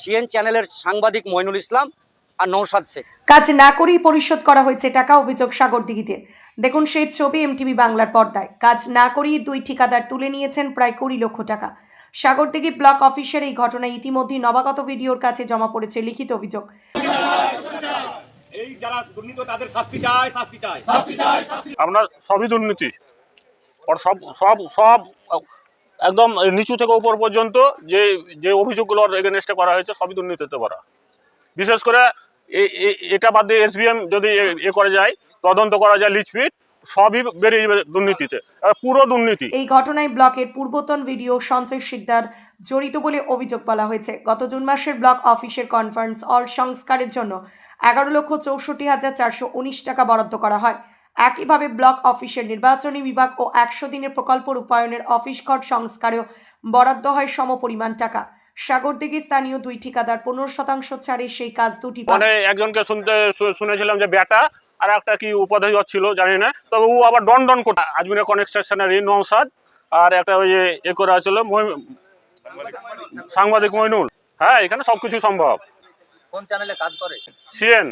CN চ্যানেলের সাংবাদিক মইনুল ইসলাম আর নৌসাদ শেখ। কাজ না করেই পরিশোধ করা হয়েছে টাকা অভিযোগ সাগরদিঘিতে দেখুন সেই ছবি এমটিভি বাংলার পর্দায়। কাজ না করেই দুই ঠিকাদার তুলে নিয়েছেন প্রায় কুড়ি লক্ষ টাকা। সাগরদিঘি ব্লক অফিসের এই ঘটনায় ইতিমধ্যেই নবাগত ভিডিওর কাছে জমা পড়েছে লিখিত অভিযোগ। এই যারা দুর্নীত তাদের শাস্তি চাই। শাস্তি চাই শাস্তি চাই। আপনার সবই দুর্নীতি। ওর সব সব সব একদম নিচু থেকে উপর পর্যন্ত যে যে অভিযোগগুলো এগেনস্টে করা হয়েছে, সবই দুর্নীতিতে করা বিশেষ করে এটা বাদ দিয়ে এসবিএম যদি এ- করা যায়, তদন্ত করা যায় লিচপিট সবই বেরিয়ে যাবে দুর্নীতিতে। পুরো দুর্নীতি। এই ঘটনায় ব্লকের পূর্বতন ভিডিও সঞ্জয় শিকদার জড়িত বলে অভিযোগ বলা হয়েছে। গত জুন মাসের ব্লক অফিসের কনফারেন্স হল সংস্কারের জন্য এগারো লক্ষ চৌষট্টি হাজার চারশো উনিশ টাকা বরাদ্দ করা হয়। একইভাবে ব্লক অফিসের নির্বাচনী বিভাগ ও একশো দিনের প্রকল্প রূপায়ণের অফিস ঘর সংস্কারেও বরাদ্দ হয় সমপরিমাণ টাকা। সাগরদিঘি স্থানীয় দুই ঠিকাদার পনেরো শতাংশ ছাড়ে সেই কাজ দুটি মানে একজনকে শুনতে শুনেছিলাম যে বেটা আর একটা কি উপাধি ছিল জানি না। তবে ও আবার ডন ডন কোটা আজমিরা কনেকশনের নৌসাদ আর একটা ওই এ করা ছিল সাংবাদিক মইনুল। হ্যাঁ এখানে সবকিছু সম্ভব। কোন চ্যানেলে কাজ করে? সিএন।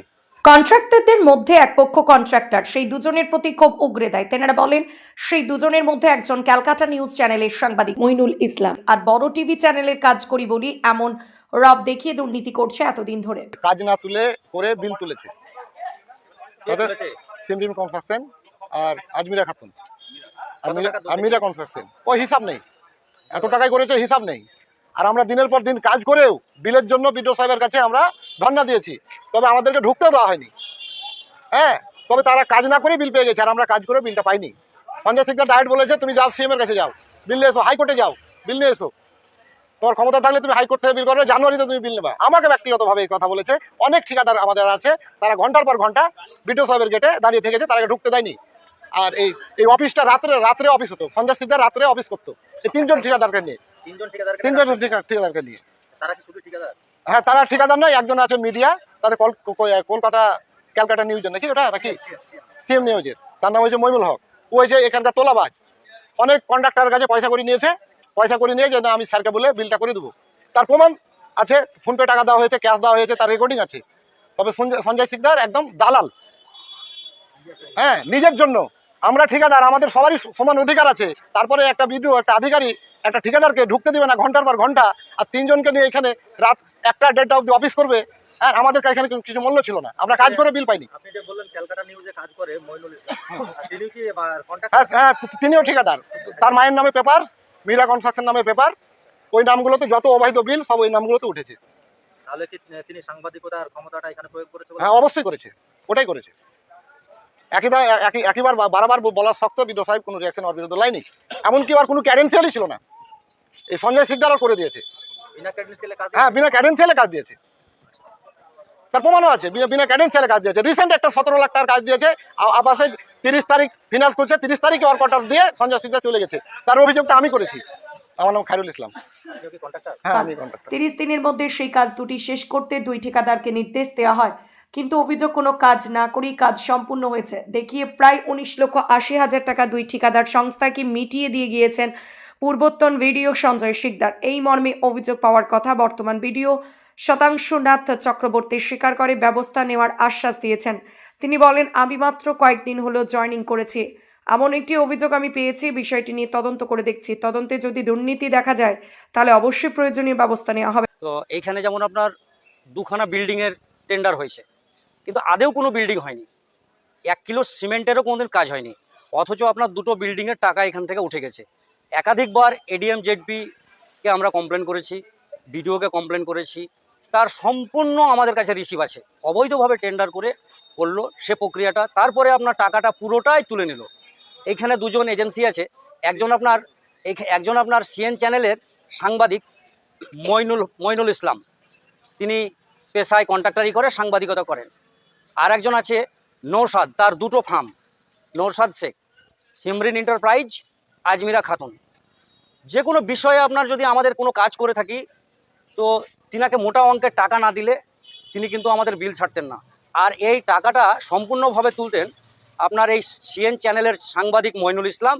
কন্ট্রাক্টরদের মধ্যে এক পক্ষ কন্ট্রাক্টর সেই দুজনের প্রতি ক্ষোভ উগরে দেয়। তেনারা বলেন সেই দুজনের মধ্যে একজন ক্যালকাটা নিউজ চ্যানেলের সাংবাদিক মইনুল ইসলাম আর বড় টিভি চ্যানেলের কাজ করি বলি এমন রব দেখিয়ে দুর্নীতি করছে এতদিন ধরে। কাজ না তুলে করে বিল তুলেছে। সিমরিম কনস্ট্রাকশন আর আজমিরা খাতুন। আজমিরা- আজমিরা কনস্ট্রাকশন। ও হিসাব নেই। এত টাকায় করেছে হিসাব নেই। আর আমরা দিনের পর দিন কাজ করেও বিলের জন্য বিডিও সাহেবের কাছে আমরা ধর্ণা দিয়েছি। তবে আমাদেরকে ঢুকতেও দেওয়া হয়নি। হ্যাঁ তবে তারা কাজ না করে বিল পেয়ে গেছে আর আমরা কাজ করে বিলটা পাইনি। সঞ্জয় সিংদার ডায়েট বলেছে, তুমি যাও সিএম এর কাছে যাও। বিল নিয়ে এসো, হাইকোর্টে যাও। বিল নিয়ে এসো। তোমার ক্ষমতা থাকলে তুমি হাইকোর্ট থেকে বিল করবে, জানুয়ারিতে তুমি বিল নেবা। আমাকে ব্যক্তিগতভাবে এই কথা বলেছে। অনেক ঠিকাদার আমাদের আছে, তারা ঘণ্টার পর ঘণ্টা বিডিও সাহেবের গেটে দাঁড়িয়ে থেকেছে তারাকে ঢুকতে দেয়নি। আর এই এই অফিসটা রাত্রে রাত্রে অফিস হতো। সঞ্জয় সিকদার রাত্রে অফিস করতো। এই তিনজন ঠিকাদারকে নিয়ে। তিনজন ঠিকাদার তিনজন ঠিকাদারকে নিয়ে। তারা কি শুধু ঠিকাদার? হ্যাঁ তারা ঠিকাদার নয় একজন আছে মিডিয়া তাদের কলকাতা ক্যালকাটা নিউজের নাকি ওটা? নাকি? সিএম নিউজের তার নাম হচ্ছে মইনুল হক। ও যে এখানকার তোলাবাজ অনেক কন্ডাক্টরের কাছে পয়সা করে নিয়েছে। পয়সা করে নিয়ে যে না আমি স্যারকে বলে বিলটা করে দেবো। তার প্রমাণ আছে ফোনপে টাকা দেওয়া হয়েছে ক্যাশ দেওয়া হয়েছে তার রেকর্ডিং আছে। তবে সঞ্জয় সঞ্জয় সিকদার একদম দালাল। হ্যাঁ নিজের জন্য। আমরা ঠিকাদার আমাদের সবারই সমান অধিকার আছে। তারপরে একটা ভিডিও একটা আধিকারিক একটা ঠিকাদারকে ঢুকতে দিবে না ঘণ্টার পর ঘণ্টা আর তিনজনকে নিয়ে এখানে রাত একটা দেড়টা অব্দি অফিস করবে হ্যাঁ আমাদের কাছে এখানে কিছু মূল্য ছিল না। আমরা কাজ করে বিল পাইনি। আপনি যে বললেন ক্যালকাটা নিউজে কাজ করে মইনুল তিনি কি কন্ট্যাক্ট হ্যাঁ হ্যাঁ তিনিও ঠিকাদার। তার মায়ের নামে পেপার মীরা কনস্ট্রাকশন নামে পেপার ওই নামগুলোতে যত অবৈধ বিল সব ওই নামগুলোতে উঠেছে। তাহলে কি তিনি সাংবাদিকতার ক্ষমতাটা এখানে প্রয়োগ করেছে হ্যাঁ অবশ্যই করেছে। ওটাই করেছে। একই দা একই একইবার বারবার বলার শক্ত বিদ্যুৎ সাহেব কোনো রিয়াকশন ওর বিরুদ্ধে লাইনি। এমনকি আর কোনো ক্যাডেন্সিয়ালই ছিল না। এই সঞ্জয় সিকদারও করে দিয়েছে। হ্যাঁ বিনা ক্যাডেন্সিয়ালে কাজ দিয়েছে। তার প্রমাণও আছে বিনা- বিনা ক্যাডেন্সিয়ালে কাজ দিয়েছে। রিসেন্ট একটা সতেরো লাখ টাকার কাজ দিয়েছে। আবাসে তিরিশ তারিখ ফিনান্স করছে তিরিশ তারিখে ওর কটার দিয়ে সঞ্জয় সিকদার চলে গেছে। তার অভিযোগটা আমি করেছি। আমার নাম খায়রুল ইসলাম। হ্যাঁ আমি তিরিশ দিনের মধ্যে সেই কাজ দুটি শেষ করতে দুই ঠিকাদারকে নির্দেশ দেওয়া হয়। কিন্তু অভিযোগ কোনো কাজ না করেই কাজ সম্পূর্ণ হয়েছে। দেখিয়ে প্রায় উনিশ লক্ষ আশি হাজার টাকা দুই ঠিকাদার সংস্থাকে মিটিয়ে দিয়ে গিয়েছেন পূর্বোত্তন ভিডিও সঞ্জয় শিকদার। এই মর্মে অভিযোগ পাওয়ার কথা বর্তমান ভিডিও শতাংশনাথ চক্রবর্তী স্বীকার করে ব্যবস্থা নেওয়ার আশ্বাস দিয়েছেন। তিনি বলেন, আমি মাত্র কয়েকদিন হলো জয়েনিং করেছি। এমন একটি অভিযোগ আমি পেয়েছি, বিষয়টি নিয়ে তদন্ত করে দেখছি। তদন্তে যদি দুর্নীতি দেখা যায়, তাহলে অবশ্যই প্রয়োজনীয় ব্যবস্থা নেওয়া হবে। তো এইখানে যেমন আপনার দুখানা বিল্ডিংয়ের টেন্ডার হয়েছে। কিন্তু আদেও কোনো বিল্ডিং হয়নি। এক কিলো সিমেন্টেরও কোনোদিন কাজ হয়নি। অথচ আপনার দুটো বিল্ডিংয়ের টাকা এখান থেকে উঠে গেছে। একাধিকবার এডিএম জেডপিকে আমরা কমপ্লেন করেছি বিডিওকে কমপ্লেন করেছি। তার সম্পূর্ণ আমাদের কাছে রিসিভ আছে। অবৈধভাবে টেন্ডার করে করল সে প্রক্রিয়াটা। তারপরে আপনার টাকাটা পুরোটাই তুলে নিল। এইখানে দুজন এজেন্সি আছে। একজন আপনার একজন আপনার সিএন চ্যানেলের সাংবাদিক, মইনুল মইনুল ইসলাম। তিনি পেশায় কন্ট্রাক্টারি করে, সাংবাদিকতা করেন। আর একজন আছে নৌসাদ, তার দুটো ফার্ম, নৌসাদ শেখ, সিমরিন এন্টারপ্রাইজ, আজমিরা খাতুন। যে কোনো বিষয়ে আপনার যদি আমাদের কোনো কাজ করে থাকি, তো তিনাকে মোটা অঙ্কের টাকা না দিলে তিনি কিন্তু আমাদের বিল ছাড়তেন না। আর এই টাকাটা সম্পূর্ণভাবে তুলতেন আপনার এই সিএন চ্যানেলের সাংবাদিক মইনুল ইসলাম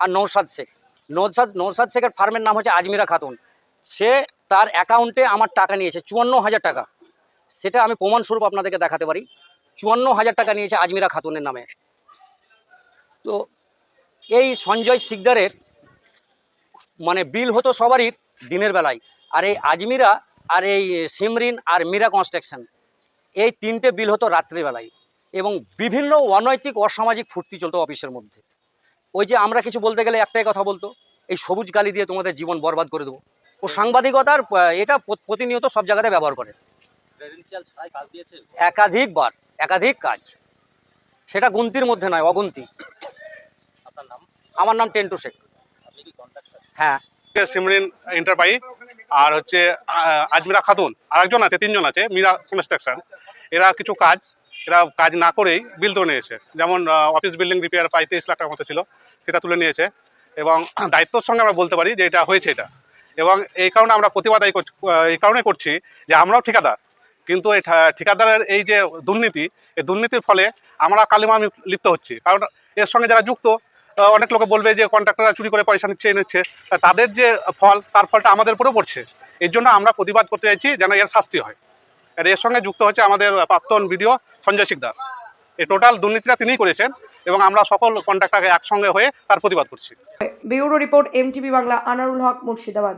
আর নৌসাদ শেখ। নৌসাদ নৌসাদ শেখের ফার্মের নাম হচ্ছে আজমিরা খাতুন। সে তার অ্যাকাউন্টে আমার টাকা নিয়েছে, চুয়ান্ন হাজার টাকা। সেটা আমি প্রমাণস্বরূপ আপনাদেরকে দেখাতে পারি। চুয়ান্ন হাজার টাকা নিয়েছে আজমিরা খাতুনের নামে। তো এই সঞ্জয় সিকদারের মানে বিল হতো সবারই দিনের বেলায়। আর এই আজমিরা, আর এই সিমরিন, আর মীরা কনস্ট্রাকশন, এই তিনটে বিল হতো রাত্রিবেলায় এবং বিভিন্ন অনৈতিক, অসামাজিক ফুর্তি চলতো অফিসের মধ্যে। ওই যে আমরা কিছু বলতে গেলে একটাই কথা বলতো, এই সবুজ গালি দিয়ে তোমাদের জীবন বরবাদ করে দেবো। ও সাংবাদিকতার এটা প্রতিনিয়ত সব জায়গাতে ব্যবহার করে। একাধিকবার একাধিক কাজ। সেটা গুনতির মধ্যে নয় অগুন্তি। আমার নাম টেন্টু শেখ। হ্যাঁ। সিমরিন এন্টারপ্রাইজ আর হচ্ছে আজমিরা খাতুন। আর একজন আছে তিনজন আছে মীরা কনস্ট্রাকশন এরা কিছু কাজ এরা কাজ না করেই বিল তুলে নিয়েছে। যেমন অফিস বিল্ডিং রিপেয়ার প্রায় তেইশ লাখ টাকার মতো ছিল সেটা তুলে নিয়েছে। এবং দায়িত্বর সঙ্গে আমরা বলতে পারি যে এটা হয়েছে এটা। এবং এই কারণে আমরা প্রতিবাদ করছি- এই কারণে করছি যে আমরাও ঠিকাদার। কিন্তু এই ঠিকাদারের এই যে দুর্নীতি, এই দুর্নীতির ফলে আমরা কালিমা লিপ্ত হচ্ছি। কারণ এর সঙ্গে যারা যুক্ত অনেক লোকে বলবে যে কন্ট্রাক্টররা চুরি করে পয়সা নিচ্ছে নিচ্ছে। তাদের যে ফল, তার ফলটা আমাদের উপরেও পড়ছে। এর জন্য আমরা প্রতিবাদ করতে চাইছি যেন এর শাস্তি হয়। আর এর সঙ্গে যুক্ত হচ্ছে আমাদের প্রাক্তন ভিডিও সঞ্জয় শিকদার। এই টোটাল দুর্নীতিটা তিনিই করেছেন এবং আমরা সকল কন্ট্রাক্টরকে একসঙ্গে হয়ে তার প্রতিবাদ করছি। Bureau report MTV Bangla, Anarul Haq, Murshidabad.